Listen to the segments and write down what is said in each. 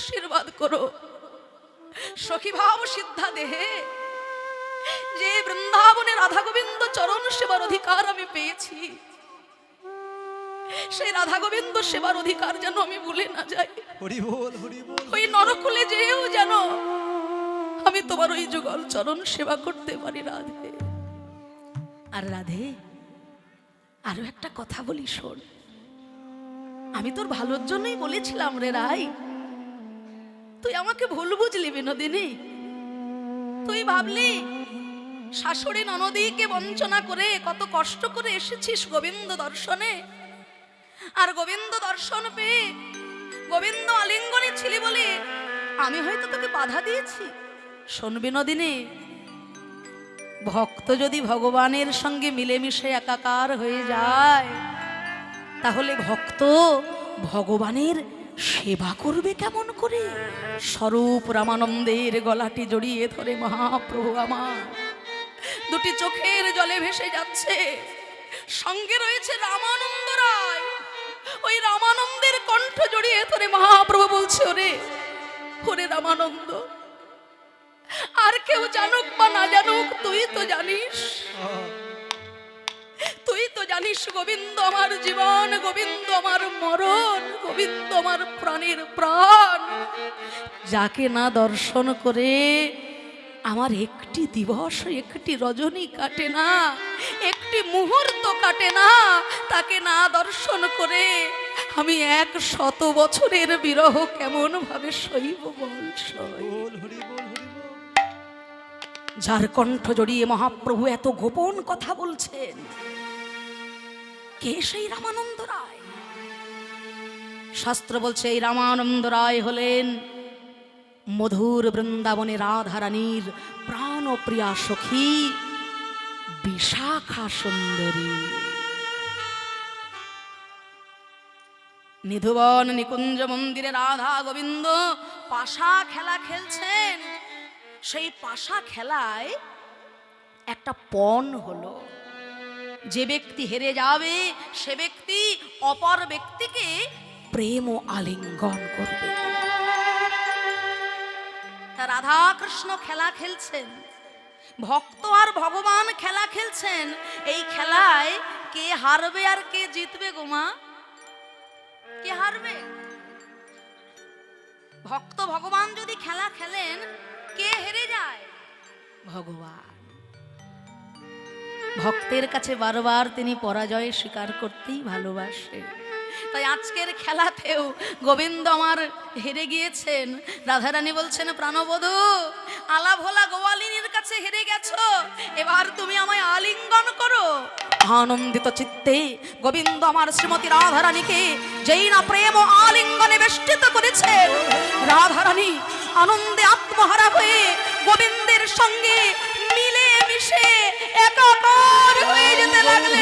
আশীর্বাদ করো। সখী ভাব সিদ্ধা দেহে যে বৃন্দাবনে রাধা গোবিন্দ চরণ সেবার অধিকার আমি পেয়েছি। সেই রাধা গোবিন্দ সেবার অধিকার যেন আমি ভুলে না যাই। হরি বল হরি বল। ওই নরকুলে যেও যেন। আমি তোমার ওই যুগল চরণ সেবা করতে পারি রাধে। আর রাধে আরও একটা কথা বলি শোন। আমি তোর ভালোর জন্যই বলেছিলাম রে রাই। তুই আমাকে ভুল বুঝলি বিনোদিনী। তুই ভাবলি, শাশুড়ি ননদীকে বঞ্চনা করে কত কষ্ট করে এসেছিস গোবিন্দ দর্শনে। আর গোবিন্দ দর্শন পেয়ে গোবিন্দ আলিঙ্গনে ছিলি বলে আমি হয়তো তোকে বাধা দিয়েছি। শোন বিনোদিনী, ভক্ত যদি ভগবানের সঙ্গে মিলেমিশে একাকার হয়ে যায়, তাহলে ভক্ত ভগবানের সেবা করবে কেমন করে? স্বরূপ রামানন্দের গলাটি জড়িয়ে ধরে, মহাপ্রভু আমার, দুটি চোখের জলে ভেসে যাচ্ছে। সঙ্গে রয়েছে রামানন্দ রায়। ওই রামানন্দের কণ্ঠ জড়িয়ে ধরে, মহাপ্রভু বলছে, ওরে ওরে রামানন্দ, আর কেউ জানুক বা না জানুক, তুই তো জানিস। তো জানিস গোবিন্দ আমার জীবন গোবিন্দ আমার মরণ গোবিন্দ আমার প্রাণের প্রাণ। যাকে না দর্শন করে আমার একটি দিবস একটি রজনী কাটে না একটি মুহূর্ত কাটে না তাকে না দর্শন করে আমি এক শত বছরের বিরহ কেমন ভাবে সইব বল। যার কণ্ঠ জড়িয়ে মহাপ্রভু এত গোপন কথা বলছেন কে সেই রামানন্দ রায় শাস্ত্র বলছে, এই রামানন্দ রায় হলেন মধুর বৃন্দাবনে রাধারানীর প্রাণপ্রিয়া সখী বিশাখা সুন্দরী। নিধুবন নিকুঞ্জ মন্দিরে রাধা গোবিন্দ পাশা খেলা খেলছেন। সেই পাশা খেলায় একটা পণ হলো। যে ব্যক্তি হেরে যাবে, সে ব্যক্তি অপর ব্যক্তিকে প্রেম ও আলিঙ্গন করবে। রাধা কৃষ্ণ খেলা খেলছেন, ভক্ত আর ভগবান খেলা খেলছেন, এই খেলায় কে হারবে আর কে জিতবে গোমা কে হারবে? ভক্ত ভগবান যদি খেলা খেলেন, কে হেরে যায়? ভগবান। ভক্তের কাছে বারবার তিনি পরাজয় স্বীকার করতেই ভালোবাসে। তাই আজকের খেলাতেও গোবিন্দ আমার হেরে গিয়েছেন। রাধারানী বলছেন, প্রাণবধূ আলা ভোলা গোয়ালিনীর কাছে হেরে গেছো। এবার তুমি আমায় আলিঙ্গন করো। আনন্দিত চিত্তে গোবিন্দ আমার শ্রীমতী রাধারানীকে যেই না প্রেম আলিঙ্গনে বেষ্টিত করেছেন রাধারানী আনন্দে আত্মহারা হয়ে গোবিন্দের সঙ্গে মিলে মিশে একাকার হয়ে যেতে লাগলেন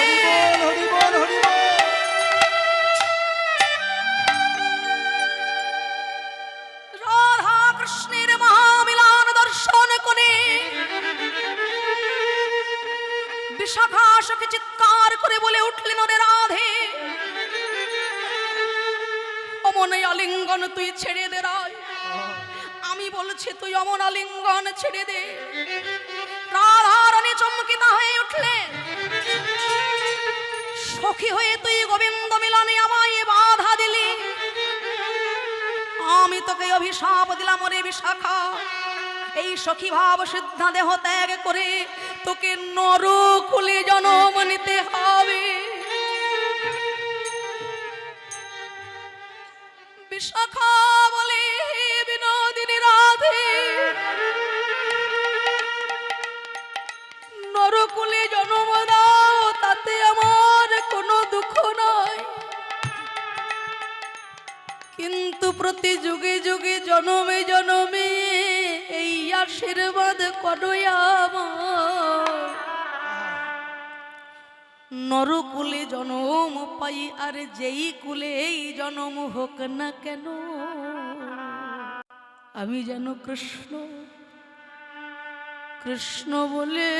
সখী ভাব সিদ্ধা দেহ ত্যাগ করে তোকে নরকুলে জনম নিতে হবে। বিশাখা বলে বিনোদিনী রাধে। নরকুলে জন্ম দাও, তাতে আমার কোনো দুঃখ নয় কিন্তু প্রতি যুগে যুগে জনমে জনমে আশীর্বাদ করো আমার। নরকুলে জনম পাই, আর যেই কুলে এই জনম হোক না কেন, আমি যেন কৃষ্ণ কৃষ্ণ বলে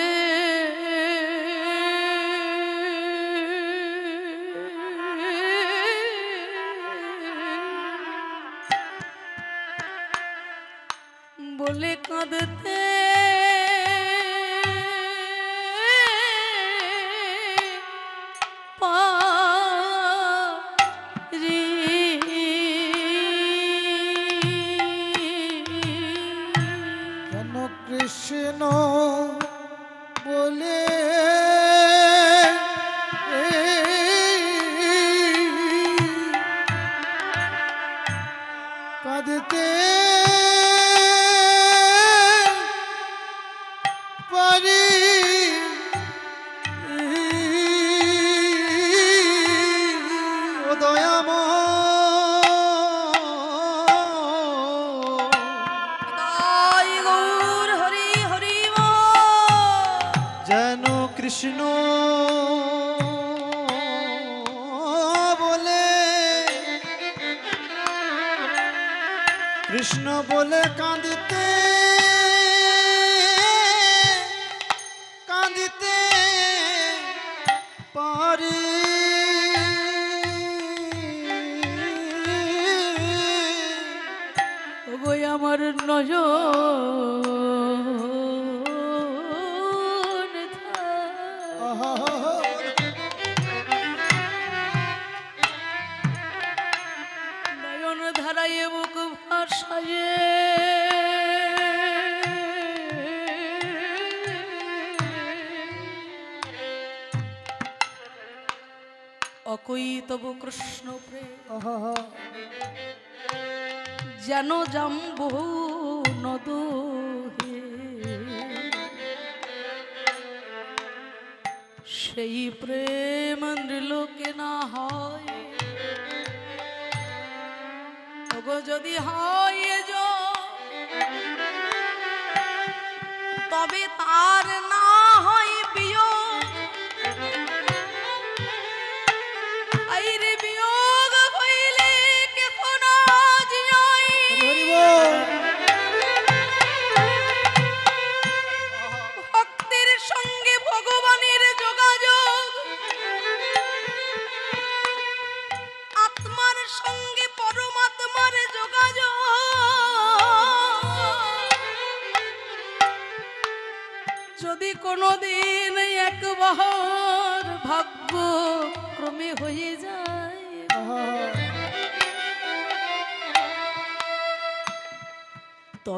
কৃষ্ণ বলে কাঁদিতে সেই প্রেম লোকে না হয় ওগো যদি হয়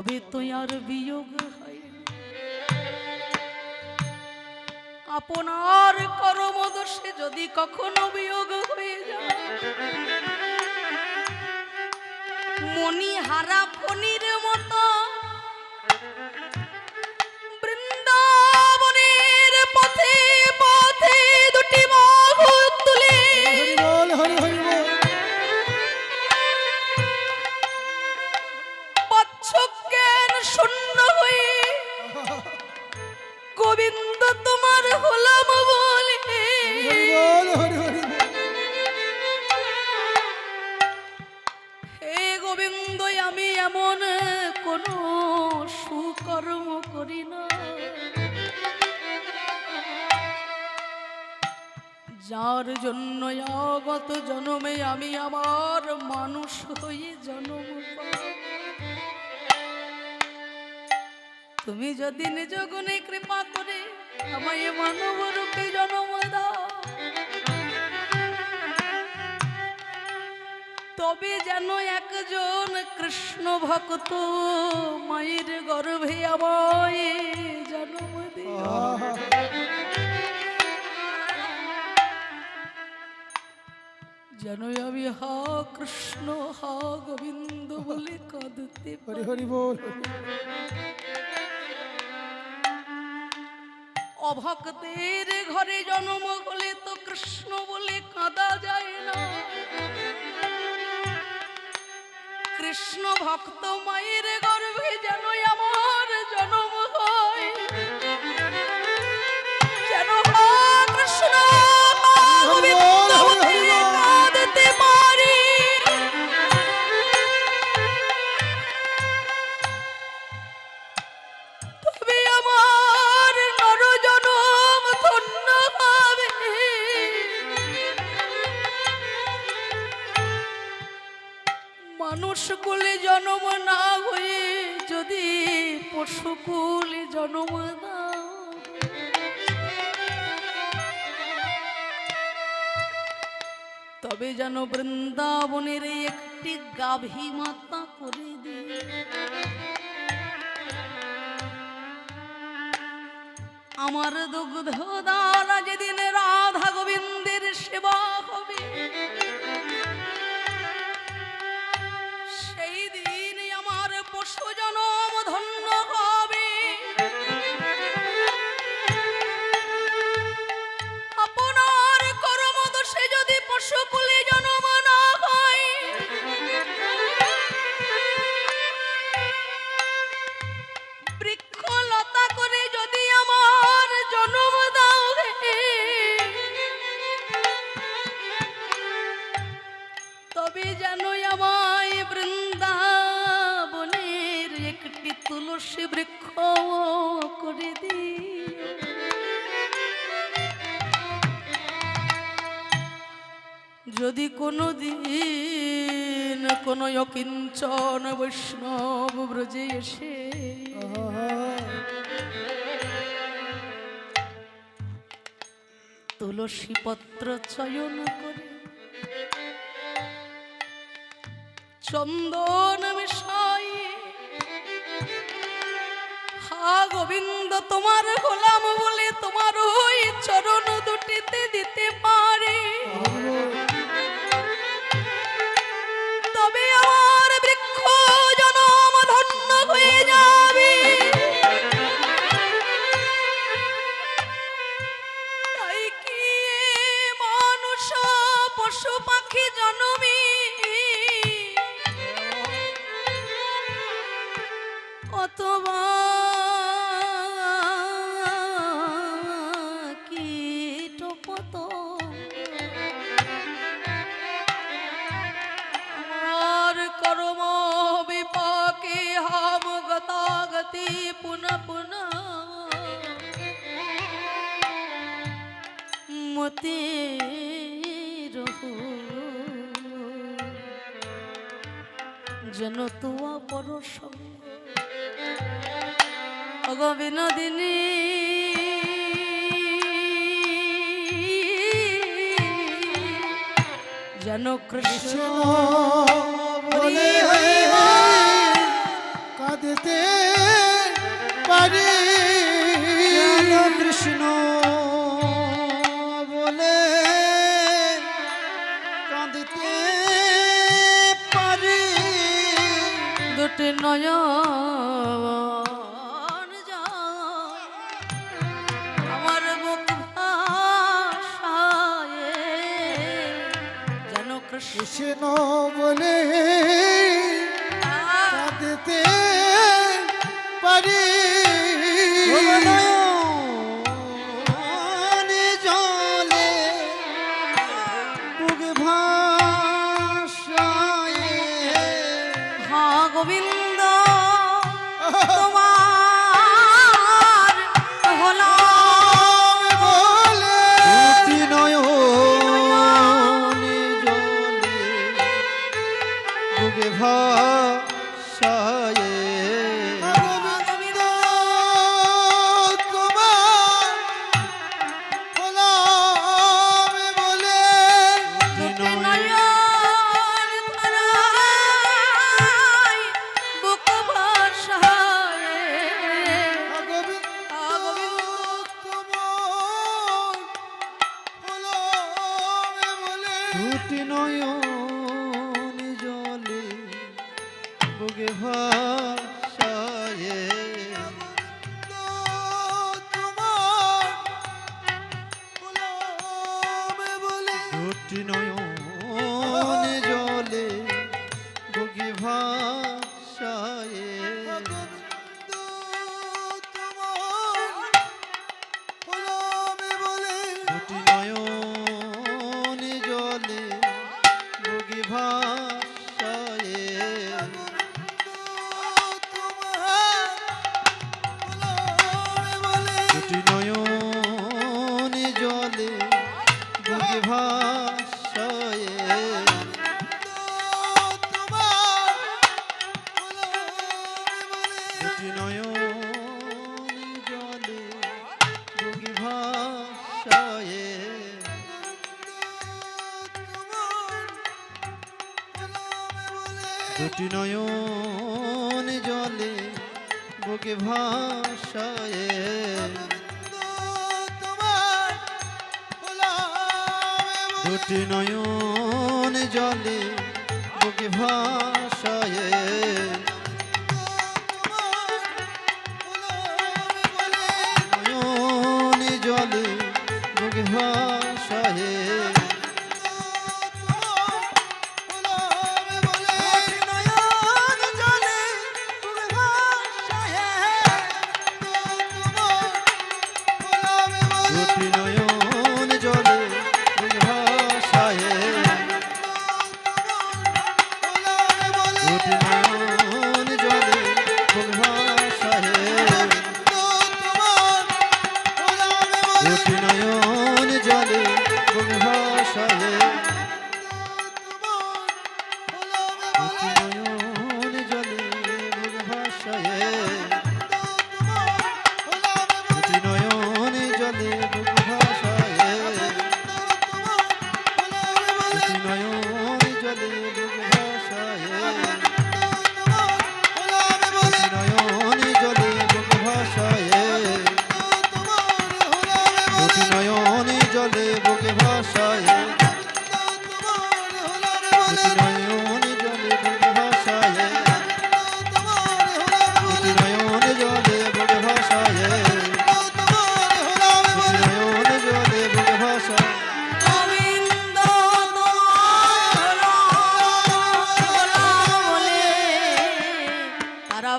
তবে তো আর বিয়োগ হয়। আপনার কর্মদোষে যদি কখনো বিয়োগ হয়ে যায় মনি হারা ফণির মতো গোবিন্দ আমি এমন কোন সুকর্ম করি না। যার জন্য আগত জন্মে আমি আমার মানুষ হয়ে জন্ম তুমি যদি নিজ গুণে কৃপা করে আমায় মানব রূপে জন্ম দাও তবে যেন একজন কৃষ্ণ ভক্ত মায়ের গর্ভে আমায় জন্ম যেন আমি হা কৃষ্ণ হা গোবিন্দ বলে কাঁদতে হরি পারি। হরি বল। অভক্তের ঘরে জন্ম হলে তো কৃষ্ণ বলে কাঁদা যায় না। কৃষ্ণ ভক্ত মায়ের গর্ভে যেন তবে যেন বৃন্দাবনের একটি গাভী মাতা করে দি আমার দুগ্ধ দ্বারা যেদিন রাধা গোবিন্দের সেবা হবে একটি তুলসী বৃক্ষ করে দিও। যদি কোনো দিন কোনো অকিঞ্চন বৈষ্ণব ব্রজে এসে তুলসী পত্র চয়ন করে চন্দন মিশাইয়ে গোবিন্দ, তোমার গোলাম বলে তোমার ওই চরণ দুটিতে দিতে পারে। তবে আমার বৃক্ষ জনম ধন্য হয়ে যাবে। তাই কি মানুষ পশু পাখি জন্মে? অথবা যেন তোয়া পরশ অগ বিনোদিনী যেন কৃষ্ণ দুটি নয়ন জলে বুকে ভাষায় বুকে ভাষায়। দুটি নয়ন জলে বুকে ভাষায়। নয়ন জলে বুকে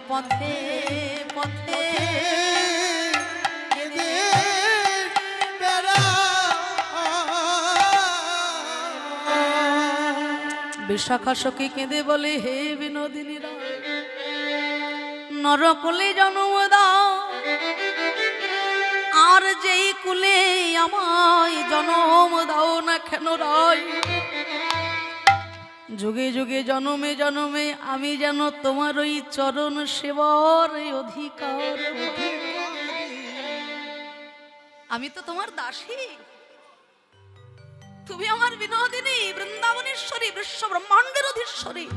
পথে পথে বিশাখা সখী কেঁদে বলে, হে বিনোদিনী নরকুলে জন্ম দাও। আর যেই কুলে আমায় জনম দাও না কেন রায়? যুগে যুগে জনমে জনমে আমি যেন তোমার ওই চরণ সেবার অধিকার আমি তো তোমার দাসী। তুমি আমার বিনোদিনী, বৃন্দাবনেশ্বরী বিশ্ব ব্রহ্মাণ্ডের অধীশ্বরী।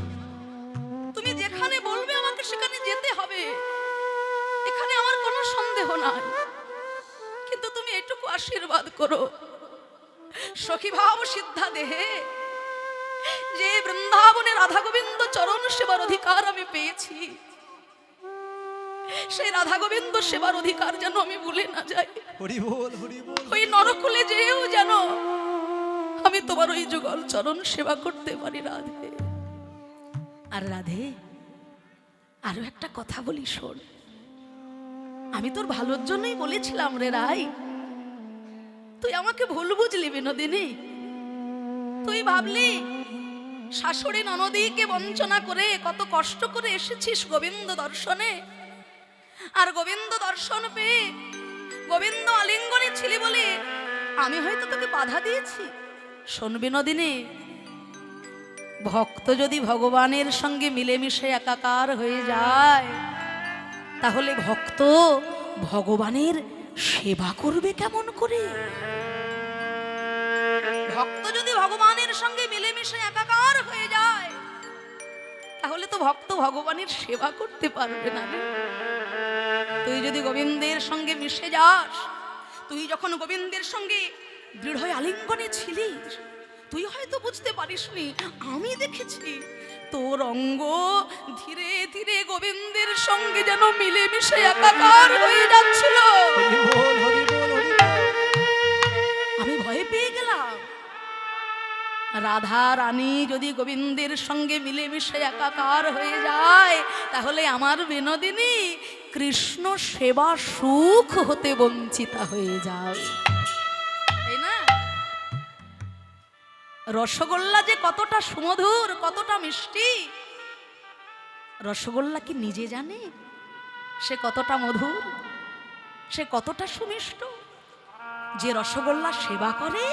তুমি যেখানে বলবে আমাকে সেখানে যেতে হবে। এখানে আমার কোনো সন্দেহ নাই। কিন্তু তুমি এটুকু আশীর্বাদ করো। সখী ভাব সিদ্ধা দেহে যে বৃন্দাবনে রাধা গোবিন্দ চরণ সেবার অধিকার আমি পেয়েছি। সেই রাধা গোবিন্দ সেবার অধিকার যেন আমি ভুলে না যাই। ওই নরকুলে যেও যেন আমি তোমার ওই যুগল চরণ সেবা করতে পারি রাধে। আর রাধে আরও একটা কথা বলি শোন। আমি তোর ভালোর জন্যই বলেছিলাম রে রাই তুই আমাকে ভুল বুঝলি বিনোদিনী। তুই ভাবলি শাশুড়ি ননদীকে বঞ্চনা করে কত কষ্ট করে এসেছিস গোবিন্দ দর্শনে। আর গোবিন্দ দর্শন পেয়ে গোবিন্দ আলিঙ্গনে ছিলি বলে আমি হয়তো তোকে বাধা দিয়েছি। শোন বিনোদিনী ভক্ত যদি ভগবানের সঙ্গে মিলেমিশে একাকার হয়ে যায়, তাহলে ভক্ত ভগবানের সেবা করবে কেমন করে? ভক্ত যদি সঙ্গে মিলেমিশে একাকার হয়ে যায়। তাহলে তো ভক্ত ভগবানের সেবা করতে পারবে না তুই যদি গোবিন্দের সঙ্গে মিশে যাস, তুই যখন গোবিন্দের সঙ্গে দৃঢ় আলিঙ্গনে ছিলিস, তুই হয়তো বুঝতে পারিসনি, আমি দেখেছি তোর অঙ্গ ধীরে ধীরে গোবিন্দের সঙ্গে যেন মিলেমিশে একাকার হয়ে যাচ্ছিল। রাধা রানী যদি গোবিন্দের সঙ্গে মিলেমিশে একাকার হয়ে যায়, তাহলে আমার বিনোদিনী কৃষ্ণ সেবা সুখ হতে বঞ্চিতা হয়ে যায়। তাই না? রসগোল্লা যে কতটা সুমধুর, কতটা মিষ্টি। রসগোল্লা কি নিজে জানে? সে কতটা মধুর, সে কতটা সুমিষ্ট। যে রসগোল্লা সেবা করে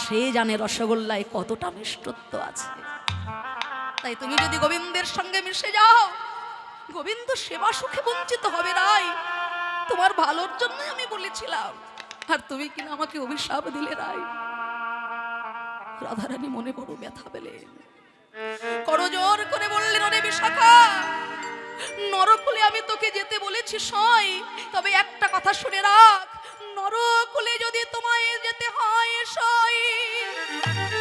সে জানে রসগোল্লায় কতটা মিষ্টত্ব আছে। তাই তুমি যদি গোবিন্দের সঙ্গে মিশে যাও, গোবিন্দ সেবা সুখে বঞ্চিত হবে রায় তোমার ভালোর জন্য আমি বলেছিলাম, আর তুমি কিনা আমাকে অভিশাপ দিলে রায় রাধারানী মনে বড় ব্যথা পেলে করজোর করে বললেন রে বিশাখা, নরকুলে আমি তোকে যেতে বলেছি সয় তবে একটা কথা শুনে রাখ thank you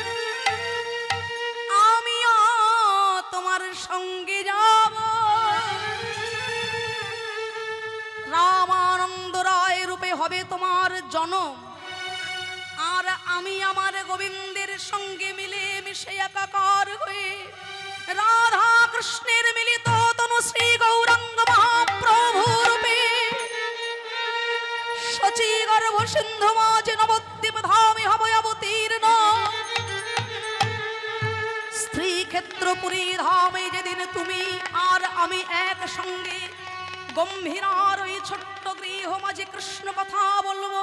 পুরী ধামে যেদিন তুমি আর আমি একসঙ্গে গম্ভীরার ওই ছোট্ট গৃহ মাঝে কৃষ্ণ কথা বলব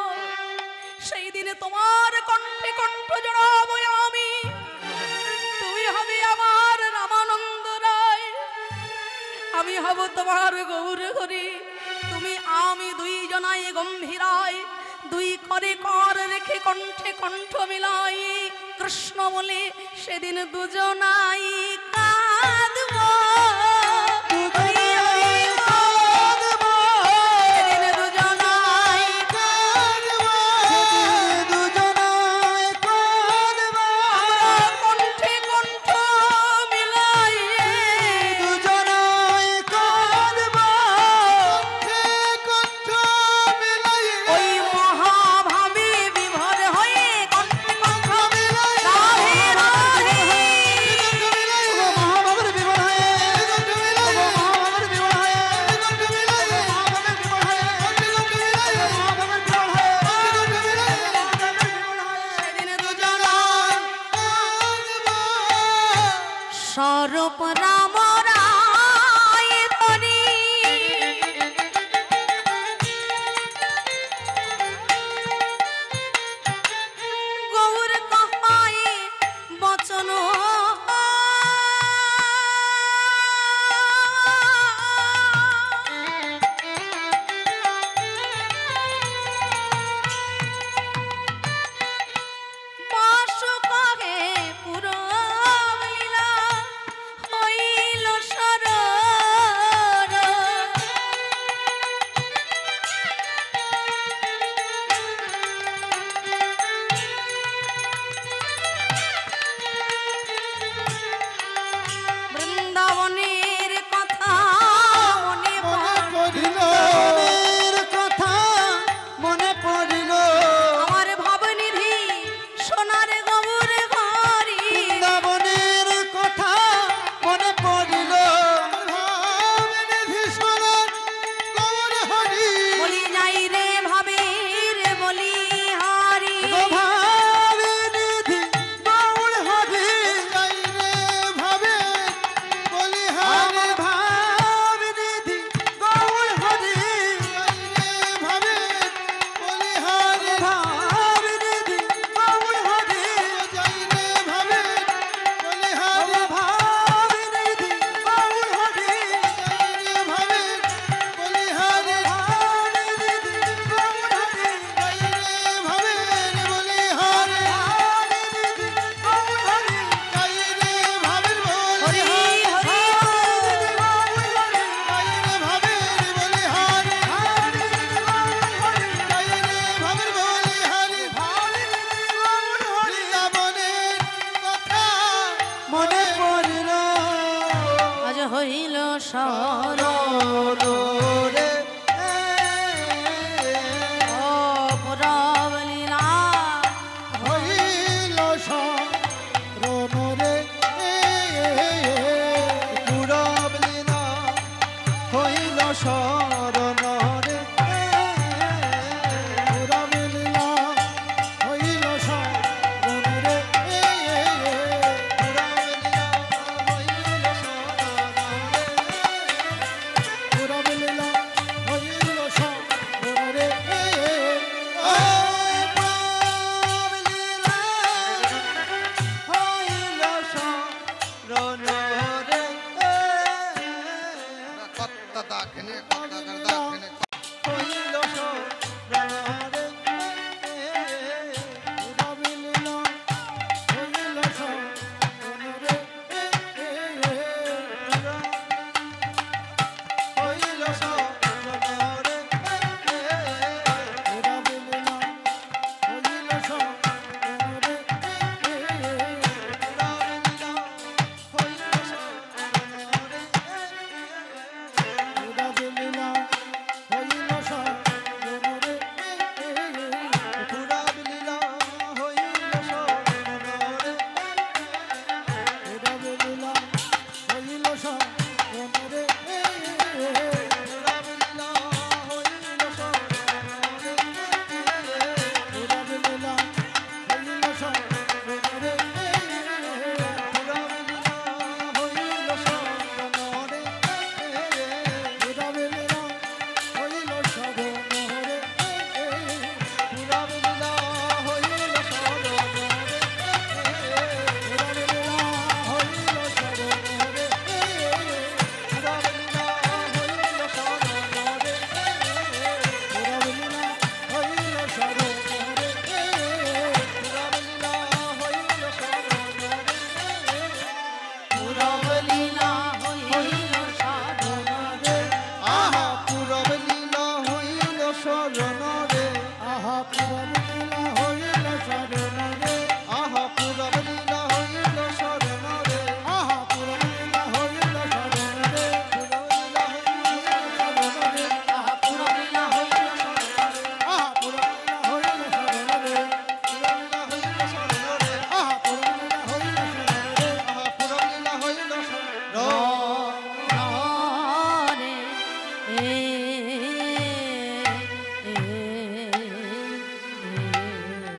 সেই দিনে তোমার কণ্ঠে কণ্ঠ জড়াবো আমি। তুমি হবে আমার রামানন্দ রায়, আমি হব তোমার গৌর হরি তুমি আমি দুই জনাই গম্ভীরায়, দুই করে কর রেখে কণ্ঠে কণ্ঠ মিলাই কৃষ্ণ বলে সেদিন দুজনাই